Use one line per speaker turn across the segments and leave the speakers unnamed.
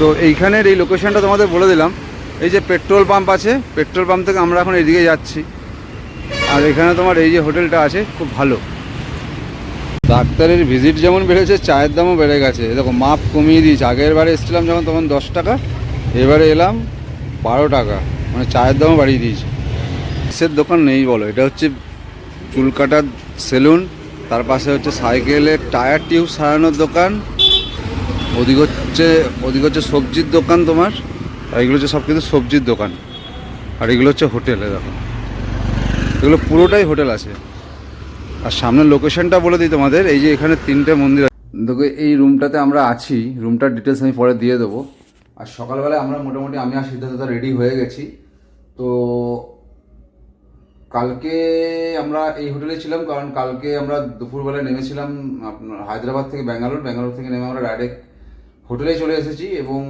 তো এইখানের এই লোকেশনটা তোমাদের বলে দিলাম। এই যে পেট্রোল পাম্প আছে পেট্রোল পাম্প থেকে আমরা এখন এইদিকে যাচ্ছি। আর এখানে তোমার এই যে হোটেলটা আছে, খুব ভালো। ডাক্তারের ভিজিট যেমন বেড়েছে, চায়ের দামও বেড়ে গেছে। দেখো, মাপ কমিয়ে দিয়েছে। আগের বারে এসেছিলাম যখন তখন দশ টাকা, এবারে এলাম বারো টাকা। মানে চায়ের দামও বাড়িয়ে দিয়েছে। কিসের দোকান নেই বলো, এটা হচ্ছে চুল কাটার সেলুন তার পাশে হচ্ছে সাইকেলের টায়ার টিউব সারানোর দোকান। ওদিক হচ্ছে ওদিক হচ্ছে সবজির দোকান তোমার, আর এগুলো হচ্ছে সব কিন্তু সবজির দোকান। আর এগুলো হচ্ছে হোটেলে, দেখো। এগুলো পুরোটাই হোটেল আছে। আর সামনের লোকেশনটা বলে দিই তোমাদের, এই যে এখানে তিনটে মন্দির। দেখো, এই রুমটাতে আমরা আছি, রুমটার ডিটেলস আমি পরে দিয়ে দেবো। আর সকালবেলায় আমরা মোটামুটি, আমি আর সিদ্ধার্থ রেডি হয়ে গেছি। তো কালকে আমরা এই হোটেলে ছিলাম, কারণ কালকে আমরা দুপুরবেলায় নেমেছিলাম আপনার হায়দ্রাবাদ থেকে ব্যাঙ্গালোর। ব্যাঙ্গালোর থেকে নেমে আমরা ডাইরেক্ট হোটেলে চলে এসেছি এবং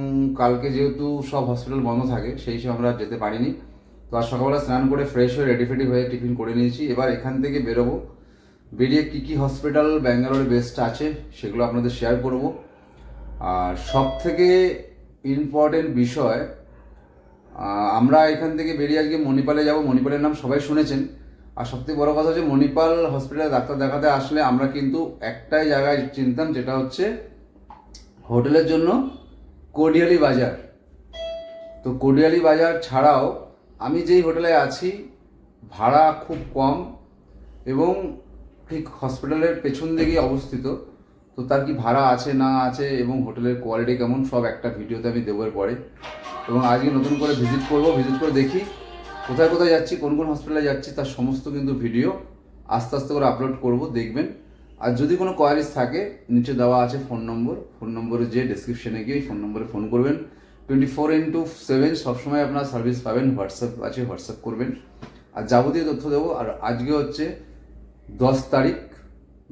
কালকে যেহেতু সব হসপিটাল বন্ধ থাকে, সেই হিসেবে আমরা যেতে পারিনি। তো আর সকালবেলা স্নান করে ফ্রেশ হয়ে রেডি ফেডি হয়ে টিফিন করে নিয়েছি। এবার এখান থেকে বেরোবো। বেরিয়ে কী কী হসপিটাল ব্যাঙ্গালোরে বেস্ট আছে সেগুলো আপনাদের শেয়ার করব। আর সব থেকে ইম্পর্টেন্ট বিষয় আমরা এখান থেকে বেরিয়ে আজকে মণিপালে যাব। মণিপালের নাম সবাই শুনেছেন। আর সবথেকে বড় কথা হচ্ছে মণিপাল হসপিটালে ডাক্তার দেখাতে আসলে আমরা কিন্তু একটাই জায়গায় চিনতাম, যেটা হচ্ছে হোটেলের জন্য কোডিয়ালি বাজার। তো কোডিয়ালি বাজার ছাড়াও আমি যেই হোটেলে আছি, ভাড়া খুব কম এবং ঠিক হসপিটালের পেছন দিকেই অবস্থিত। তো তার কি ভাড়া আছে না আছে এবং হোটেলের কোয়ালিটি কেমন, সব একটা ভিডিওতে আমি দেবো এর পরে এবং আজকে নতুন করে ভিজিট করব ভিজিট করে দেখি কোথায় কোথায় যাচ্ছি, কোন কোন হসপিটালে যাচ্ছি, তার সমস্ত কিন্তু ভিডিও আস্তে আস্তে করে আপলোড করব, দেখবেন। আর যদি কোনো কোয়ারিজ থাকে, নিচে দেওয়া আছে ফোন নম্বর ফোন নম্বরে যে ডেসক্রিপশনে গিয়ে ফোন নম্বরে ফোন করবেন। টোয়েন্টি ফোর ইন্টু সেভেন সবসময় আপনার সার্ভিস পাবেন হোয়াটসঅ্যাপ আছে হোয়াটসঅ্যাপ করবেন। আর যাবতীয় তথ্য দেবো, আর আজকে হচ্ছে দশ তারিখ,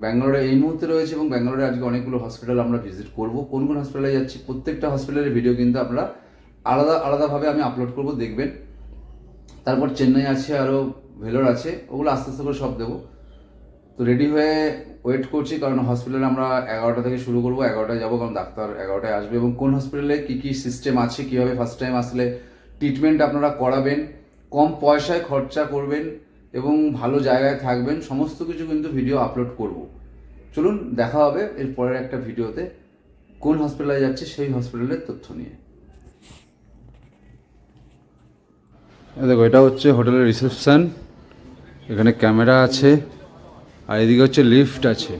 ব্যাঙ্গালোরে এই মুহূর্তে রয়েছে এবং ব্যাঙ্গালোরে আজকে অনেকগুলো হসপিটাল আমরা ভিজিট করব। কোন কোন হসপিটালে যাচ্ছি, প্রত্যেকটা হসপিটালের ভিডিও কিন্তু আমরা আলাদা, আলাদাভাবে আমি আপলোড করব, দেখবেন। তারপর চেন্নাই আছে আরও ভেলোর আছে, ওগুলো আস্তে আস্তে করে সব দেবো। তো রেডি হয়ে ওয়েট করছি, কারণ হসপিটালে আমরা এগারোটা থেকে শুরু করব, এগারোটায় যাব, কারণ ডাক্তার এগারোটায় আসবে। এবং কোন হসপিটালে কী কী সিস্টেম আছে, কীভাবে ফার্স্ট টাইম আসলে ট্রিটমেন্ট আপনারা করাবেন, কম পয়সায় খরচা করবেন এবং ভালো জায়গায় থাকবেন, সমস্ত কিছু কিন্তু ভিডিও আপলোড করব। চলুন, দেখা হবে এর পরের একটা ভিডিওতে কোন হসপিটালে যাচ্ছে, সেই হসপিটালের তথ্য নিয়ে। দেখো, এটা হচ্ছে হোটেলের রিসেপশান এখানে ক্যামেরা আছে। আর এদিকে হচ্ছে লিফট আছে।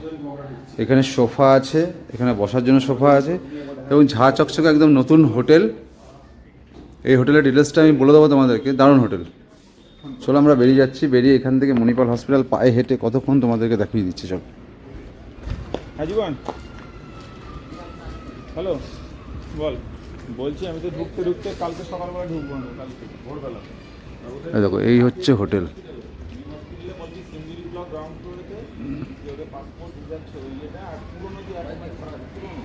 এখানে সোফা আছে এখানে বসার জন্য সোফা আছে এবং ঝা চকচকে একদম নতুন হোটেল। এই হোটেলের ডিটেলসটা আমি বলে দেবো তোমাদেরকে দারুণ হোটেল। চলো আমরা বেরিয়ে যাচ্ছি বেরিয়ে এখান থেকে মণিপাল হসপিটাল পায়ে হেঁটে কতক্ষণ তোমাদেরকে দেখিয়ে দিচ্ছি চল।
হ্যাঁ হ্যালো বল। বলছি আমি তো ঢুকতে ঢুকতে কালকে সকালবেলা ঢুকবো কালকে ভোরবেলা।
এই দেখো এই হচ্ছে হোটেল।
গ্রাউন্ড ফ্লোরেতে ওদের পাসপোর্ট ভিসার ইয়েটা আর পুরোনো যে করা আছে পুরোনো।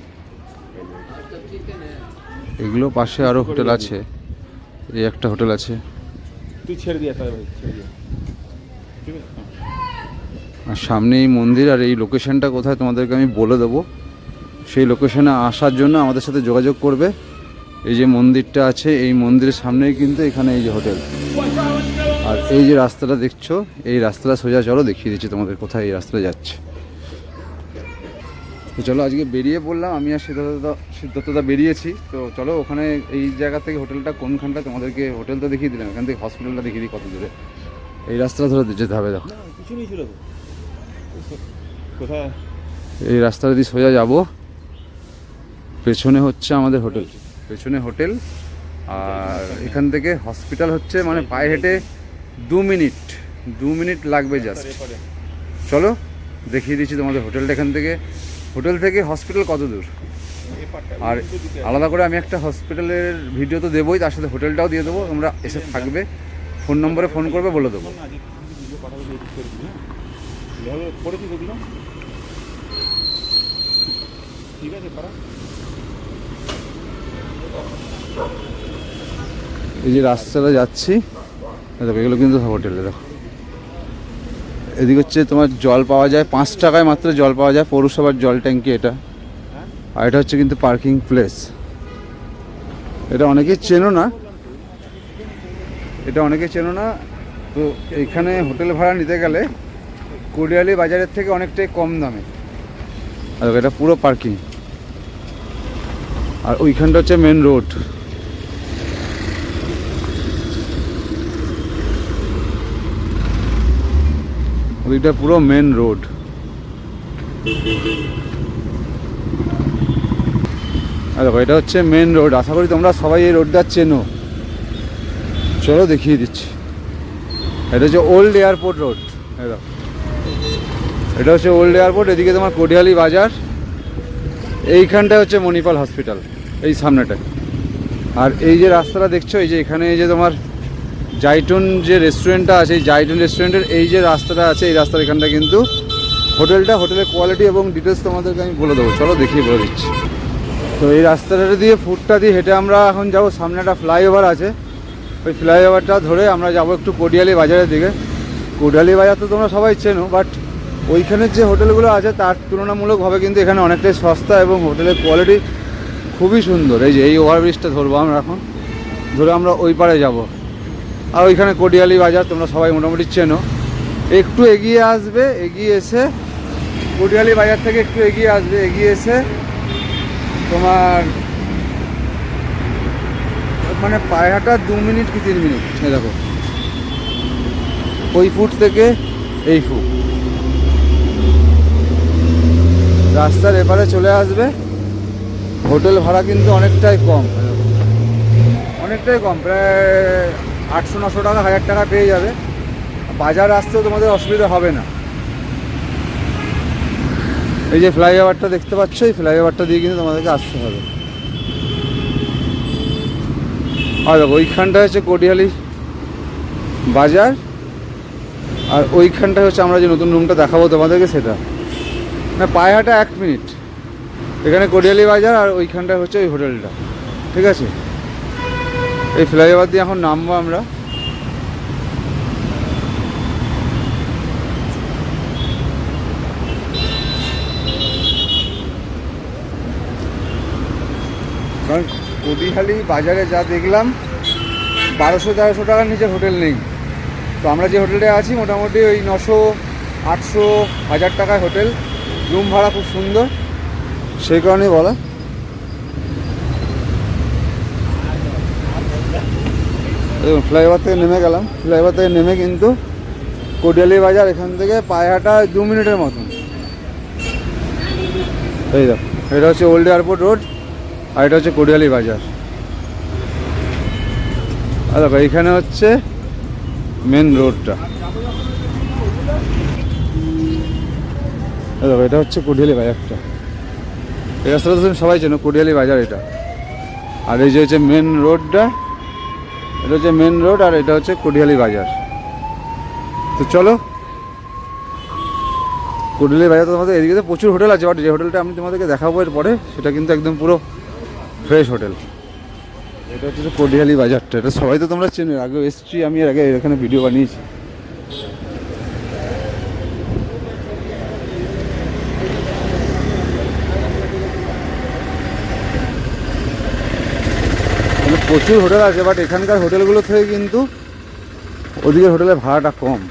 এগুলো পাশে আরও হোটেল আছে। এই একটা হোটেল আছে।
তুই ছেড়ে দিয়ে তাই ভাই ছেড়ে দিয়ে ঠিক আছে।
আর সামনে এই মন্দির আর এই লোকেশনটা কোথায় তোমাদেরকে আমি বলে দেবো। সেই লোকেশনে আসার জন্য আমাদের সাথে যোগাযোগ করবে। এই যে মন্দিরটা আছে এই মন্দিরের সামনেই কিন্তু এখানে এই যে হোটেল। আর এই যে রাস্তাটা দেখছ এই রাস্তাটা সোজা চলো দেখিয়ে দিচ্ছি তোমাদের কোথায় এই রাস্তাটা যাচ্ছে। তো চলো আজকে বেরিয়ে পড়লাম আমি আর সিদ্ধার্থ সিদ্ধার্থদা বেরিয়েছি। তো চলো ওখানে এই জায়গা থেকে হোটেলটা কোনখানটা তোমাদেরকে হোটেলটা দেখিয়ে দিলাম। এখান থেকে হসপিটালটা দেখিয়ে দিই কত দূরে। এই রাস্তাটা ধরে যেতে হবে দেখো।
কোথায়?
এই রাস্তা দিয়ে সোজা যাব। পেছনে হচ্ছে আমাদের হোটেল। পেছনে হোটেল আর এখান থেকে হসপিটাল হচ্ছে মানে পায়ে হেঁটে দু মিনিট দু মিনিট লাগবে জাস্ট চলো দেখিয়ে দিচ্ছি তোমাদের হোটেলটা এখান থেকে। হোটেল থেকে হসপিটাল কত দূর? আর। আলাদা করে আমি একটা হসপিটালের ভিডিও তো দেবোই তার সাথে হোটেলটাও দিয়ে দেবো। তোমরা এসে থাকবে ফোন নম্বরে ফোন করবে বলে দেবো।
হ্যাঁ? ঠিক আছে
এই যে রাস্তাটা যাচ্ছি দেখো, এগুলো কিন্তু সব হোটেলে, দেখো। এদিকে হচ্ছে তোমার জল পাওয়া যায়, পাঁচ টাকায় মাত্র জল পাওয়া যায়, পৌরসভার জল ট্যাঙ্কি এটা। আর এটা হচ্ছে কিন্তু পার্কিং প্লেস। এটা অনেকে চেনো না। এটা অনেকে চেনো না। তো এইখানে হোটেল ভাড়া নিতে গেলে কোডিয়ালি বাজারের থেকে অনেকটাই কম দামে। আর এটা পুরো পার্কিং। আর ওইখানটা হচ্ছে মেন রোড। ওইটা পুরো মেন রোড আর দেখো এটা হচ্ছে মেন রোড আশা করি তোমরা সবাই এই রোডটা চেনো চলো দেখিয়ে দিচ্ছি এটা হচ্ছে ওল্ড এয়ারপোর্ট রোড দেখো এটা হচ্ছে ওল্ড এয়ারপোর্ট এদিকে তোমার কোডিয়ালি বাজার এইখানটা হচ্ছে মণিপাল হসপিটাল এই সামনেটায় আর এই যে রাস্তাটা দেখছ এই যে এখানে এই যে তোমার জাইটুন যে রেস্টুরেন্টটা আছে, এই জাইটুন রেস্টুরেন্টের এই যে রাস্তাটা আছে, এই রাস্তার এখানটা কিন্তু হোটেলটা, হোটেলের কোয়ালিটি এবং ডিটেলস তোমাদেরকে আমি বলে দেবো। চলো দেখিয়ে বলে দিচ্ছি। তো এই রাস্তাটা দিয়ে ফুটটা দিয়ে হেঁটে আমরা এখন যাব। সামনে একটা ফ্লাইওভার আছে। ওই ফ্লাইওভারটা ধরে আমরা যাব একটু কোডিয়ালি বাজারের দিকে। কোডিয়ালি বাজার তো তোমরা সবাই চেনো বাট ওইখানের যে হোটেলগুলো আছে, তার তুলনামূলকভাবে কিন্তু এখানে অনেকটাই সস্তা এবং হোটেলের কোয়ালিটি খুবই সুন্দর। এই যে, এই ওভারব্রিজটা ধরবো আমরা এখন। ধরে আমরা ওই পারে যাব। আর ওইখানে কোডিয়ালি বাজার, তোমরা সবাই মোটামুটি চেনো। একটু এগিয়ে আসবে, এগিয়ে এসে কোডিয়ালি বাজার থেকে একটু এগিয়ে আসবে, এগিয়ে এসে তোমার মানে পায়ে হাঁটা দু মিনিট কি তিন মিনিট? এই দেখো। ওই ফুট থেকে এই ফুট। রাস্তার এপারে চলে আসবে। হোটেল ভাড়া কিন্তু অনেকটাই কম। অনেকটাই কম, প্রায় আটশো নশো টাকা, হাজার টাকা পেয়ে যাবে। বাজার আসতেও তোমাদের অসুবিধা হবে না। এই যে ফ্লাইওভারটা দেখতে পাচ্ছ, এই ফ্লাইওভারটা দিয়ে কিন্তু তোমাদেরকে আসতে হবে। আর ওইখানটা হচ্ছে কটিয়ালি বাজার। আর ওইখানটা হচ্ছে আমরা যে নতুন রুমটা দেখাবো তোমাদেরকে সেটা। না পায়ে হাঁটা এক মিনিট এখানে কটিয়ালি বাজার আর ওইখানটা হচ্ছে ওই হোটেলটা ঠিক আছে? এই ফ্লাইওভার দিয়ে এখন নামবো আমরা। কারণ কটিহালি বাজারে যা দেখলাম, বারোশো, তেরোশো টাকার নিচে হোটেল নেই। তো আমরা যে হোটেলটা আছি, মোটামুটি ওই নশো, আটশো, হাজার টাকায় হোটেল। রুম ভাড়া খুব সুন্দর। সেই কারণেই বলা। দেখুন ফ্লাইওভার থেকে নেমে গেলাম। ফ্লাইওভার থেকে নেমে কিন্তু কোডিয়ালি বাজার এখান থেকে পায়ে হাঁটা দু মিনিটের মতন। এই দেখো, এটা হচ্ছে ওল্ড এয়ারপোর্ট রোড আর এটা হচ্ছে কোডিয়ালি বাজার। আর দেখো এইখানে হচ্ছে মেন রোডটা। দেখো, এটা হচ্ছে কোডিয়ালি বাজারটা। এই রাস্তাটা তুমি সবাই চেনো কোডিয়ালি বাজার এটা। আর এই যে হচ্ছে মেন রোডটা এটা হচ্ছে মেন রোড আর এটা হচ্ছে কোডিয়ালি বাজার। তো চলো কোডিয়ালি বাজার তোমাদের এদিকে তো প্রচুর হোটেল আছে বাট যে হোটেলটা আমি তোমাদেরকে দেখাবো এরপরে, সেটা কিন্তু একদম পুরো ফ্রেশ হোটেল। এটা হচ্ছে কোডিয়ালি বাজারটা, এটা সবাই তো তোমরা চেনো আগে এসছি আমি, এর আগে এখানে ভিডিও বানিয়েছি। প্রচুর হোটেল আছে বাট এখানকার হোটেলগুলো থেকে কিন্তু ওদিকের হোটেলের ভাড়াটা কম।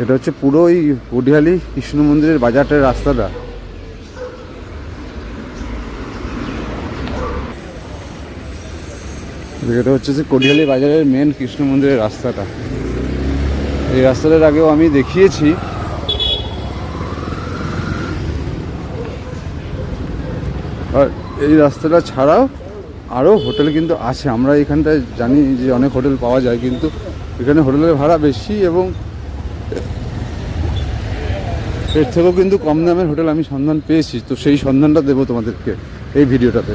এটা হচ্ছে পুরো ওই কোডিহালি কৃষ্ণ মন্দিরের বাজারটার রাস্তাটা। এটা হচ্ছে যে কোডিহালি বাজারের মেন কৃষ্ণ মন্দিরের রাস্তাটা। এই রাস্তাটার আগেও আমি দেখিয়েছি। আর এই রাস্তাটা ছাড়াও আরও হোটেল কিন্তু আছে। আমরা এখানটায় জানি যে অনেক হোটেল পাওয়া যায়, কিন্তু এখানে হোটেলের ভাড়া বেশি এবং এর থেকেও কিন্তু কম দামের হোটেল আমি সন্ধান পেয়েছি। তো সেই সন্ধানটা দেবো তোমাদেরকে এই ভিডিওটাতে।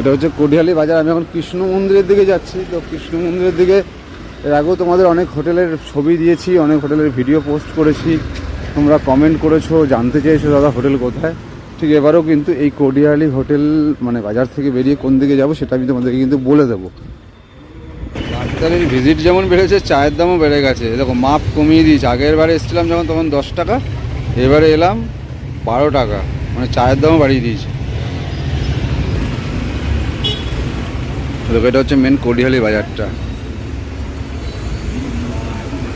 এটা হচ্ছে কোডিয়ালি বাজার। আমি এখন কৃষ্ণ মন্দিরের দিকে যাচ্ছি। তো কৃষ্ণ মন্দিরের দিকে এর আগেও তোমাদের অনেক হোটেলের ছবি দিয়েছি, অনেক হোটেলের ভিডিও পোস্ট করেছি। তোমরা কমেন্ট করেছ, জানতে চেয়েছো দাদা হোটেল কোথায়। ঠিক এবারেও কিন্তু এই কোডিয়ালি হোটেল মানে বাজার থেকে বেরিয়ে কোন দিকে যাব সেটা আমি তোমাদেরকে কিন্তু বলে দেবো। ডাক্তারের ভিজিট যেমন বেড়েছে, চায়ের দামও বেড়ে গেছে। দেখো, মাপ কমিয়ে দিয়েছে। আগের বারে এসেছিলাম যখন, তখন দশ টাকা, এবারে এলাম বারো টাকা। মানে চায়ের দামও বাড়িয়ে দিয়েছে। দেখো, এটা হচ্ছে মেন কোডিহালি বাজারটা।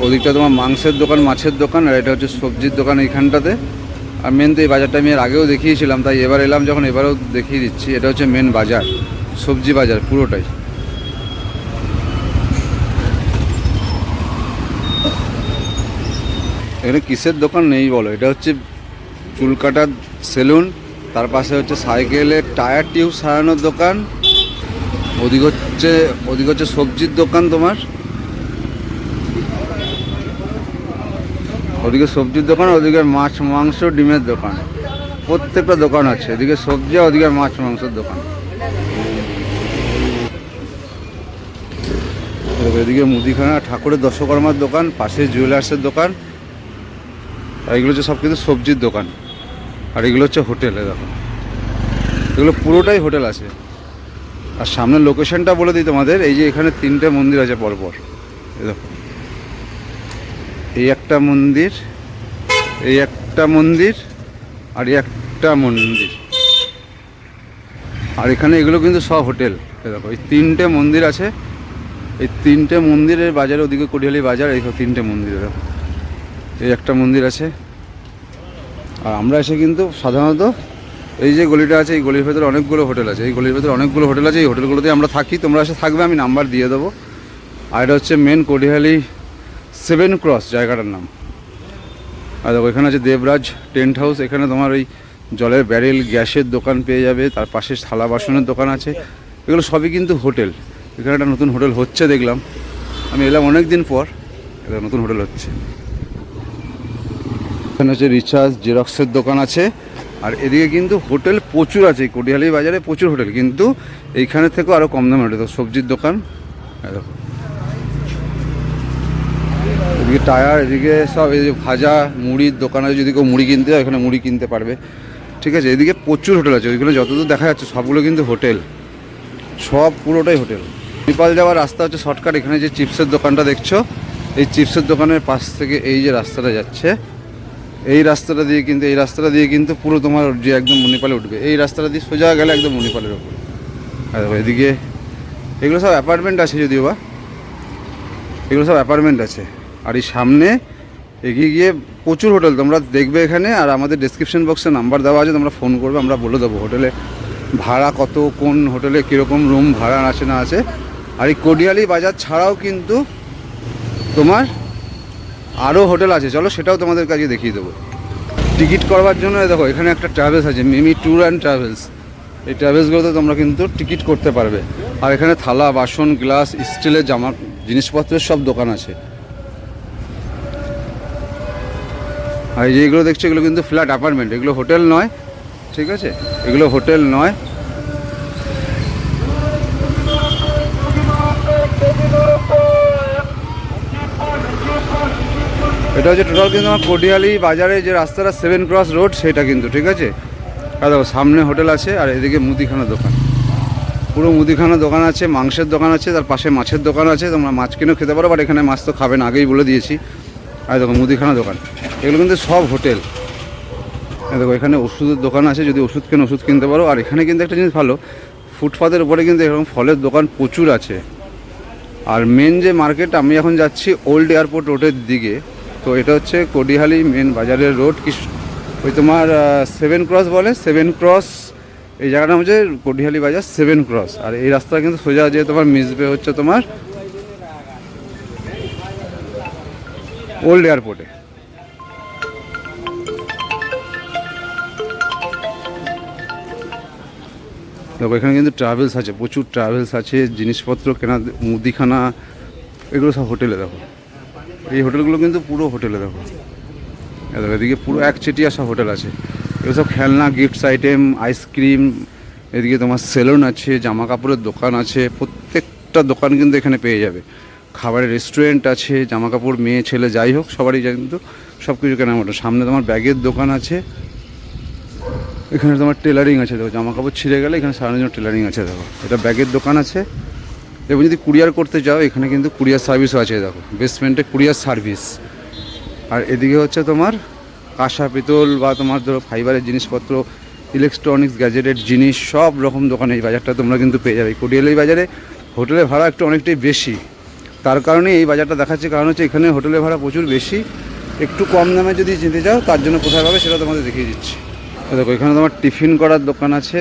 ওদিকটা তোমার মাংসের দোকান, মাছের দোকান, আর এটা হচ্ছে সবজির দোকান এইখানটাতে। আর মেন তো এই বাজারটা আমি এর আগেও দেখিয়েছিলাম, তাই এবার এলাম যখন এবারেও দেখিয়ে দিচ্ছি, এটা হচ্ছে মেন বাজার, সবজি বাজার পুরোটাই। এখানে কিসের দোকান নেই বলো, এটা হচ্ছে চুল কাটার সেলুন, তার পাশে হচ্ছে সাইকেলের টায়ার টিউব সারানোর দোকান ওদিক হচ্ছে ওদিক হচ্ছে সবজির দোকান তোমার? ওদিকে সবজির দোকান ওদিকে মাছ, মাংস, ডিমের দোকান। প্রত্যেকটা দোকান আছে, এদিকে সবজি ওদিকে মাছ, মাংসের দোকান। এদিকে মুদিখানা, ঠাকুরের দশকর্মার দোকান পাশে জুয়েলার্সের দোকান। আর এগুলো হচ্ছে সব কিন্তু সবজির দোকান। আর এগুলো হচ্ছে হোটেলে দেখো। এগুলো পুরোটাই হোটেল আছে। আর সামনের লোকেশনটা বলে দিই তোমাদের, এই যে এখানে তিনটে মন্দির আছে পরপর। এই দেখো। এই একটা মন্দির, এই একটা মন্দির, আর এই একটা মন্দির। আর এখানে এগুলো কিন্তু সব হোটেল। দেখো, এই তিনটে মন্দির আছে। এই তিনটে মন্দিরের বাজারে ওদিকে কটিহালি বাজার, এই তিনটে মন্দির। দেখো এই একটা মন্দির আছে। আর আমরা এসে কিন্তু সাধারণত এই যে গলিটা আছে, এই গলির ভেতরে অনেকগুলো হোটেল আছে। এই গলির ভেতরে অনেকগুলো হোটেল আছে, এই হোটেলগুলোতে আমরা থাকি। তোমরা এসে থাকবে, আমি নাম্বার দিয়ে দেবো। আর এটা হচ্ছে মেন কটিহালি সেভেন ক্রস জায়গাটার নাম। আর দেখো, এখানে আছে দেবরাজ টেন্ট হাউস এখানে তোমার ওই জলের ব্যারেল গ্যাসের দোকান পেয়ে যাবে। তার পাশে থালা বাসনের দোকান আছে। এগুলো সবই কিন্তু হোটেল। এখানে একটা নতুন হোটেল হচ্ছে, দেখলাম। আমি এলাম অনেক দিন পর, এটা নতুন হোটেল হচ্ছে। এখানে হচ্ছে রিচার্জ, জেরক্সের দোকান আছে। আর এদিকে কিন্তু হোটেল প্রচুর আছে কটিহালি বাজারে প্রচুর হোটেল। কিন্তু এইখানে থেকেও আরও কম দামে হোটেল সবজির দোকান। দেখো। এদিকে টায়ার, এদিকে সব, এই যে ভাজা, মুড়ির দোকান যদি কেউ মুড়ি কিনতে হয় এখানে মুড়ি কিনতে পারবে। ঠিক আছে, এদিকে প্রচুর হোটেল আছে, ওইগুলো যতদূর দেখা যাচ্ছে সবগুলো কিন্তু হোটেল। সব পুরোটাই হোটেল। নেপাল যাওয়ার রাস্তা হচ্ছে শর্টকাট, এখানে যে চিপসের দোকানটা দেখছ, এই চিপসের দোকানের পাশ থেকে এই যে রাস্তাটা যাচ্ছে এই রাস্তাটা দিয়ে কিন্তু, এই রাস্তাটা দিয়ে কিন্তু পুরো তোমার যে একদম মণিপালে উঠবে। এই রাস্তাটা দিয়ে সোজা গেলে একদম মণিপালের ওপর আর এদিকে এগুলো সব অ্যাপার্টমেন্ট আছে যদিও বা। এগুলো সব অ্যাপার্টমেন্ট আছে। আর এই সামনে এগিয়ে গিয়ে প্রচুর হোটেল, তোমরা দেখবে এখানে। আর আমাদের ডেসক্রিপশন বক্সে নাম্বার দেওয়া আছে, তোমরা ফোন করবে, আমরা বলে দেবো হোটেলে ভাড়া কত, কোন হোটেলে কীরকম রুম ভাড়া আছে না আছে। আর এই কোডিয়ালি বাজার ছাড়াও কিন্তু তোমার আরও হোটেল আছে, চলো সেটাও তোমাদের কাছে দেখিয়ে দেবো। টিকিট করবার জন্য দেখো, এখানে একটা ট্রাভেলস আছে, মিমি ট্যুর অ্যান্ড ট্রাভেলস। এই ট্রাভেলসগুলোতে তোমরা কিন্তু টিকিট করতে পারবে। আর এখানে থালা, বাসন, গ্লাস, স্টিলের জামা, জিনিসপত্রের সব দোকান আছে। আর যেগুলো দেখছ, এগুলো কিন্তু ফ্ল্যাট, অ্যাপার্টমেন্ট। এগুলো হোটেল নয়, ঠিক আছে? এগুলো হোটেল নয়। এটা হচ্ছে টোটাল কিন্তু আমার কটিয়ালি বাজারে যে রাস্তাটা সেভেন ক্রস রোড, সেটা কিন্তু, ঠিক আছে? আর দেখো, সামনে হোটেল আছে আর এদিকে মুদিখানা দোকান। পুরো মুদিখানা দোকান আছে, মাংসের দোকান আছে, তার পাশে মাছের দোকান আছে, তোমরা মাছ কিনেও খেতে পারো, বাট এখানে মাছ তো খাবে না, আগেই বলে দিয়েছি। আর দেখো, মুদিখানা দোকান। এগুলো কিন্তু সব হোটেল। দেখো, এখানে ওষুধের দোকান আছে, যদি ওষুধ কেন, ওষুধ কিনতে পারো। আর এখানে কিন্তু একটা জিনিস ভালো, ফুটপাতের উপরে কিন্তু এরকম ফলের দোকান প্রচুর আছে। আর মেন যে মার্কেট আমি এখন যাচ্ছি ওল্ড এয়ারপোর্ট রোডের দিকে। তো এটা হচ্ছে কডিহালি মেন বাজারের রোড। কি ওই তোমার সেভেন ক্রস বলে? সেভেন ক্রস এই জায়গাটা হচ্ছে কডিহালি বাজার সেভেন ক্রস আর এই রাস্তা কিন্তু সোজা যে তোমার মিসবে হচ্ছে তোমার ওল্ড এয়ারপোর্টে দেখো, এখানে কিন্তু ট্রাভেলস আছে, প্রচুর ট্রাভেলস আছে, জিনিসপত্র কেনা, মুদিখানা, এগুলো সব হোটেলে দেখো। এই হোটেলগুলো কিন্তু পুরো হোটেলে দেখো। দেখো, এদিকে পুরো একচেটিয়া সব হোটেল আছে। এগুলো সব খেলনা গিফটস আইটেম আইসক্রিম এদিকে তোমার সেলুন আছে জামা কাপড়ের দোকান আছে, প্রত্যেকটা দোকান কিন্তু এখানে পেয়ে যাবে। খাবারের রেস্টুরেন্ট আছে জামা কাপড় মেয়ে, ছেলে, যাই হোক, সবারই কিন্তু সব কিছু কেনার মতো। সামনে তোমার ব্যাগের দোকান আছে। এখানে তোমার টেলারিং আছে, দেখো জামা কাপড় ছিঁড়ে গেলে এখানে সারানোর জন্য টেলারিং আছে, দেখো। এটা ব্যাগের দোকান আছে। এবং যদি কুরিয়ার করতে যাও, এখানে কিন্তু কুরিয়ার সার্ভিসও আছে, দেখো। বেসমেন্টে কুরিয়ার সার্ভিস আর এদিকে হচ্ছে তোমার কাঁসা পিতল বা তোমার ধরো ফাইবারের জিনিসপত্র ইলেকট্রনিক্স গ্যাজেটের জিনিস, সব রকম দোকানে এই বাজারটা তোমরা কিন্তু পেয়ে যাবে। কোডিয়াল এই বাজারে হোটেলের ভাড়া একটু অনেকটাই বেশি। তার কারণে এই বাজারটা দেখাচ্ছে, কারণ হচ্ছে এখানে হোটেলের ভাড়া প্রচুর বেশি। একটু কম দামে যদি যেতে যাও, তার জন্য কোথায় পাবে সেটা তোমাদের দেখিয়ে দিচ্ছি। দেখো, এখানে তোমার টিফিন করার দোকান আছে।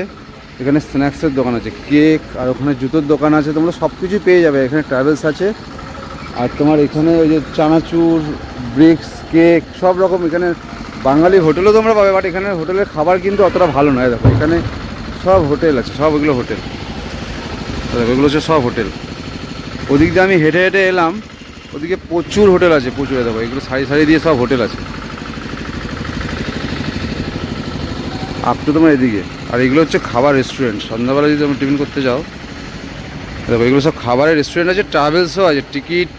এখানে স্ন্যাক্সের দোকান আছে, কেক আর ওখানে জুতোর দোকান আছে, তোমরা সব কিছুই পেয়ে যাবে। এখানে ট্রাভেলস আছে। আর তোমার এখানে ওই যে চানাচুর, ব্রিক্স, কেক, সব রকম এখানে বাঙালি হোটেলও তোমরা পাবে বাট এখানে হোটেলের খাবার কিন্তু অতটা ভালো নয়। দেখো, এখানে সব হোটেল আছে, সব এগুলো হোটেল। দেখো হচ্ছে সব হোটেল। ওদিক দিয়ে আমি হেঁটে হেঁটে এলাম, ওদিকে প্রচুর হোটেল আছে, প্রচুর। দেখো, এগুলো সারি সারি দিয়ে সব হোটেল আছে। আপ টু তোমার এদিকে। আর এগুলো হচ্ছে খাবার রেস্টুরেন্ট সন্ধ্যাবেলা যদি তুমি টিফিন করতে যাও, দেখো, এগুলো সব খাবারের রেস্টুরেন্ট আছে ট্রাভেলসও আছে টিকিট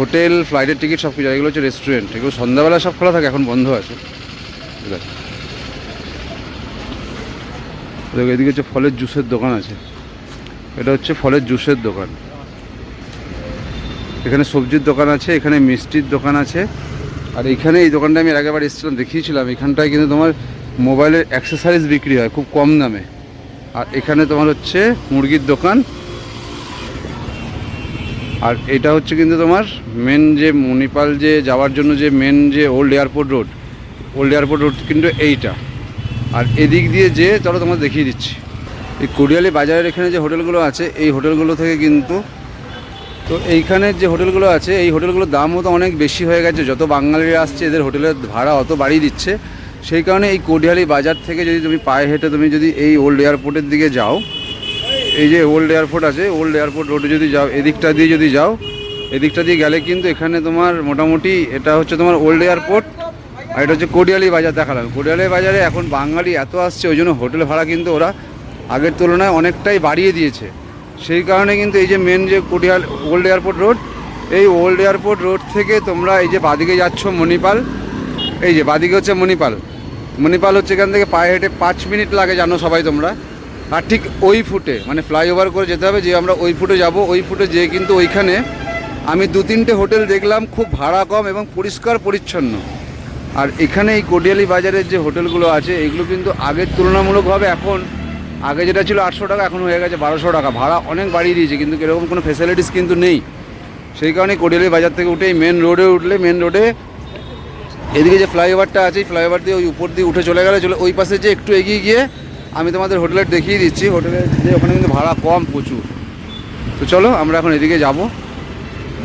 হোটেল ফ্লাইটের টিকিট সব কিছু এগুলো হচ্ছে রেস্টুরেন্ট এগুলো সন্ধ্যাবেলা সব খোলা থাকে, এখন বন্ধ আছে। দেখো, এদিকে হচ্ছে ফলের জুসের দোকান আছে। এটা হচ্ছে ফলের জুসের দোকান। এখানে সবজির দোকান আছে, এখানে মিষ্টির দোকান আছে। আর এখানে এই দোকানটা আমি আগেবার এসেছিলাম, দেখিয়েছিলাম। এখানটায় কিন্তু তোমার মোবাইলের অ্যাক্সেসারিজ বিক্রি হয় খুব কম দামে। আর এখানে তোমার হচ্ছে মুরগির দোকান। আর এটা হচ্ছে কিন্তু তোমার মেন যে মণিপাল যে যাওয়ার জন্য যে মেন যে old airport road old airport road কিন্তু এইটা। আর এদিক দিয়ে যে চলো তোমার দেখিয়ে দিচ্ছি। এই কোডিয়ালি বাজারের এখানে যে হোটেলগুলো আছে, এই হোটেলগুলো থেকে কিন্তু তো এইখানের যে হোটেলগুলো আছে, এই হোটেলগুলোর দামও তো অনেক বেশি হয়ে গেছে। যত বাঙালিরা আসছে, এদের হোটেলের ভাড়া অত বাড়িয়ে দিচ্ছে। সেই কারণে এই কোডিয়ালি বাজার থেকে যদি তুমি পায়ে হেঁটে তুমি যদি এই ওল্ড এয়ারপোর্টের দিকে যাও, এই যে ওল্ড এয়ারপোর্ট আছে ওল্ড এয়ারপোর্ট রোডে যদি যাও, এদিকটা দিয়ে যদি যাও, এদিকটা দিয়ে গেলে কিন্তু এখানে তোমার মোটামুটি এটা হচ্ছে তোমার ওল্ড এয়ারপোর্ট আর এটা হচ্ছে কোডিয়ালি বাজার দেখালাম। কোডিয়ালি বাজারে এখন বাঙালি এত আসছে, ওই জন্য হোটেল ভাড়া কিন্তু ওরা আগের তুলনায় অনেকটাই বাড়িয়ে দিয়েছে। সেই কারণে কিন্তু এই যে মেন যে কোডিয়াল ওল্ড এয়ারপোর্ট রোড এই ওল্ড এয়ারপোর্ট রোড থেকে তোমরা এই যে বাদিকে যাচ্ছ মণিপাল, এই যে বাদিকে হচ্ছে মণিপাল মণিপাল হচ্ছে এখান থেকে পায়ে হেঁটে পাঁচ মিনিট লাগে জানো সবাই তোমরা। আর ঠিক ওই ফুটে মানে ফ্লাইওভার করে যেতে হবে যে আমরা ওই ফুটে যাব, ওই ফুটে যেয়ে কিন্তু ওইখানে আমি দু তিনটে হোটেল দেখলাম, খুব ভাড়া কম এবং পরিষ্কার পরিচ্ছন্ন। আর এখানে এই কোডিয়ালি বাজারের যে হোটেলগুলো আছে, এগুলো কিন্তু আগের তুলনামূলকভাবে এখন, আগে যেটা ছিল আটশো টাকা, এখন হয়ে গেছে বারোশো টাকা। ভাড়া অনেক বাড়িয়ে দিয়েছে, কিন্তু এরকম কোনো ফেসিলিটিস কিন্তু নেই। সেই কারণে কোডিয়ালি বাজার থেকে উঠে মেন রোডে উঠলে মেন রোডে এদিকে যে ফ্লাইওভারটা আছে ফ্লাইওভার দিয়ে ওই উপর দিয়ে উঠে চলে গেলে, চলে ওই পাশে যে একটু এগিয়ে গিয়ে আমি তোমাদের হোটেলের দেখিয়ে দিচ্ছি। হোটেলের যে ওখানে কিন্তু ভাড়া কম প্রচুর। তো চলো আমরা এখন এদিকে যাব।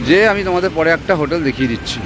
যে আমি তোমাদের পরে একটা হোটেল দেখিয়ে দিচ্ছি।